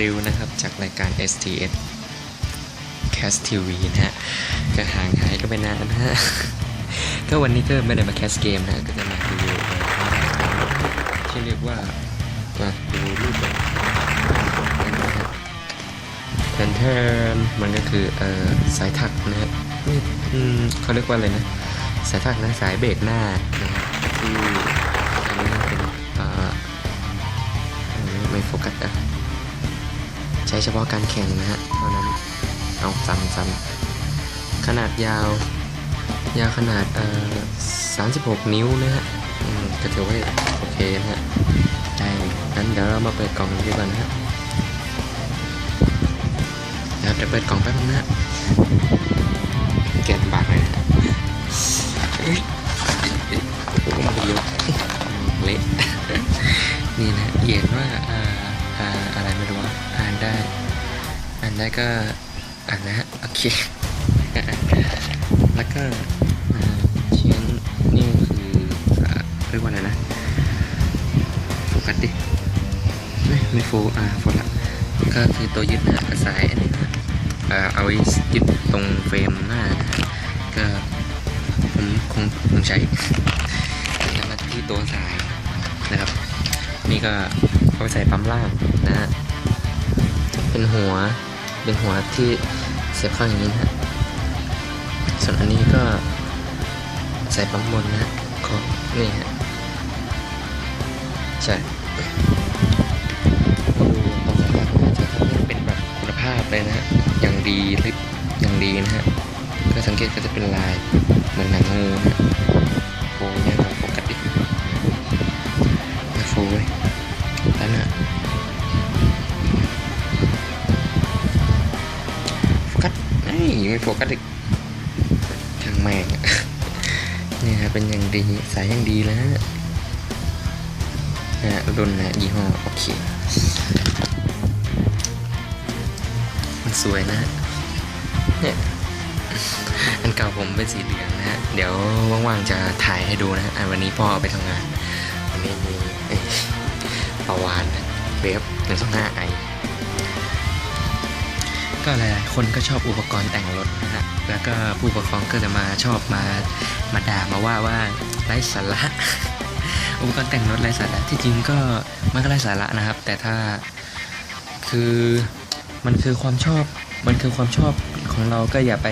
ริวนะครับ จากรายการ STS Cast TV นะฮะก็ห่างหายกันไปนานนะฮะก็วันนี้ก็ไม่ได้มาแคสเกมนะก็จะมารีวิวที่เรียกว่ามาดูรูปแบบนะฮะแทนแทนมันก็คือเอ่อสายถักนะฮะนี่อืมเขาเรียกว่าอะไรนะ สายถักนะสายเบรกหน้านะฮะที่ ช้เฉพาะการแข่งนะฮะเท่านั้นเอาซ้ำซ้ำขนาดยาว ยาวขนาดเอ่อ36 นิ้วนะฮะก็ถือว่าโอเคนะฮะได้งั้นเดี๋ยวเรามาเปิดกล่องดีกว่านะฮะเดี๋ยวจะเปิดกล่องแป๊บนึงนะฮะแกะบากเลยนะเฮ้ยโอ้โหมันเยอะเละนี่นะเขียนว่าอ่าอ่าอะไรไม่รู้ อ่านได้ อ่านได้ก็อ่านนะฮะโอเค แล้วก็เชียงนี่คือเรียกว่าอะไรนะโฟกัสดิไม่ไม่โฟอ่าโฟละก็คือตัวยึดนะสายอันนี้นะเอาไว้ยึดตรงเฟรมหน้านะก็ผมคงคงใช้แล้วมาที่ตัวสายนะครับ นี่ก็เอาไปใส่ปั๊มล่างนะฮะ เป็นหัว เป็นหัวที่เสียบเข้าอย่างนี้นะ ส่วนอันนี้ก็ใส่ปั๊มบนนะก็นี่ฮะ ใช่ดูความสาการใช้ทับเนี่ยเป็นแบบคุณภาพเลยนะฮะอย่างดีลิปอย่างดีนะฮะก็สังเกตก็จะเป็นลายเหมือนหนังงูนะ อ้ไม่โฟกัสอีกช่างแม่งอะนี่ฮะเป็นอย่างดีสายอย่างดีแล้วฮะนะฮะรุ่นนะยี่ห้อโอเคมันสวยนะฮะเนี่ยอันเก่าผมเป็นสีเหลืองนะฮะเดี๋ยวว่างๆจะถ่ายให้ดูนะอะวันนี้พ่อเอาไปทำงานวันนี้มีเอ้ยปาวานนะเวฟหนึ่งสองห้าไอ ก็หลายๆคนก็ชอบอุปกรณ์แต่งรถนะฮะแล้วก็ผู้ปกครองก็จะมาชอบมามาด่ามาว่าว่าไร้สาระอุปกรณ์แต่งรถไร้สาระที่จริงก็มันก็ไร้สาระนะครับ แต่ถ้าคือมันคือความชอบมันคือความชอบของเราก็อย่าไป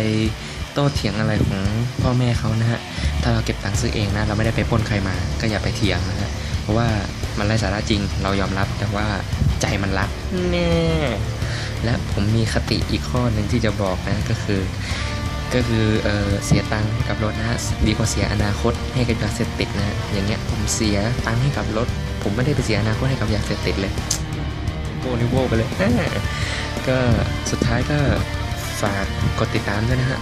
โต้เถียงอะไรของพ่อแม่เขานะฮะถ้าเราเก็บตังค์ซื้อเองนะเราไม่ได้ไปป้นใครมาก็อย่าไปเถียงนะฮะเพราะว่ามันไร้สาระจริงเรายอมรับแต่ว่าใจมันรักแน่ และผมมีคติอีกข้อหนึ่งที่จะบอกนะก็คือ ก็คือเออเสียตังค์ให้กับรถนะ ดีกว่าเสียอนาคตให้กับยาเสพติดนะอย่างเงี้ยผมเสียตังค์ให้กับรถ ผมไม่ได้ไปเสียอนาคตให้กับยาเสพติดเลยโบนิโบไปเลยก็สุดท้ายก็ฝากกดติดตามด้วยนะฮะ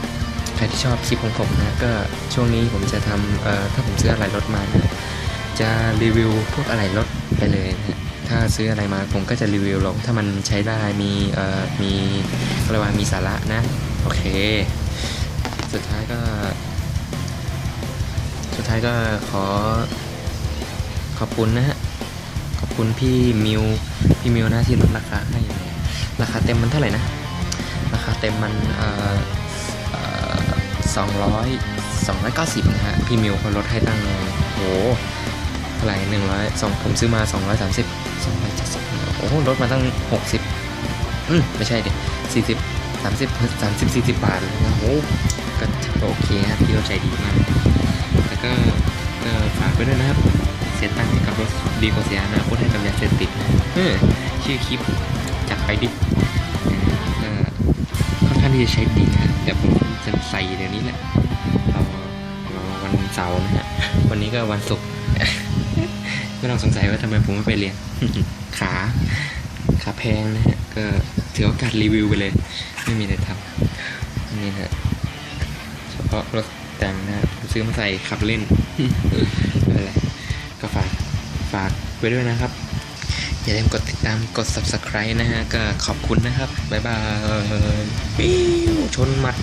ใครที่ชอบคลิปของผมนะก็ช่วงนี้ผมจะทำถ้าผมซื้ออะไรรถมานะจะรีวิวพวกอะไรรถไปเลยนะฮะ ถ้าซื้ออะไรมาผมก็จะรีวิวลง ถ้ามันใช้ได้มีเอ่อมีอะไรว่ามีสาระนะ โอเค สุดท้ายก็ สุดท้ายก็ขอขอบคุณนะฮะ ขอบคุณพี่มิว พี่มิวนะที่ลดราคาให้ ราคาเต็มมันเท่าไหร่นะ ราคาเต็มมันเอ่อเอ่อสองร้อยสองร้อยเก้าสิบนะฮะ พี่มิวเขาลดให้ตั้งโหเท่าไหร่หนึ่งร้อยสองผมซื้อมาสองร้อยสามสิบ สองร้อยเจ็ดสิบโอ้โหลดมาตั้งหกสิบอืมไม่ใช่ดิสี่สิบสามสิบสามสิบสี่สิบบาทเลยนะโอ้ก็โอเคครับพี่เขาใจดีมากแล้วก็ก็ฝากไว้ด้วยนะครับ เสียตังค์ให้กับรถดีกว่าเสียอนาคตให้กับยาเสพติดเออชื่อคลิปจัดไปดิเออค่อนข้างที่จะใช้ดีนะเดี๋ยวผมจะใส่เดี๋ยวนี้แหละเราเราวันเสาร์นะฮะวันนี้ก็วันศุกร์ ไม่ต้องสงสัยว่าทำไมผมไม่ไปเรียน ขาขาแพงนะฮะก็ถือโอกาสรีวิวไปเลย ไม่มีอะไรทำนี่ฮะเฉพาะรถแต่งนะฮะผมซื้อมาใส่ขับเล่นไม่เป็นไรก็ฝากฝากไว้ด้วยนะครับ อย่าลืมกดติดตามกด subscribe นะฮะ ก็ขอบคุณนะครับ บ๊ายบายปิ้วชนหมัด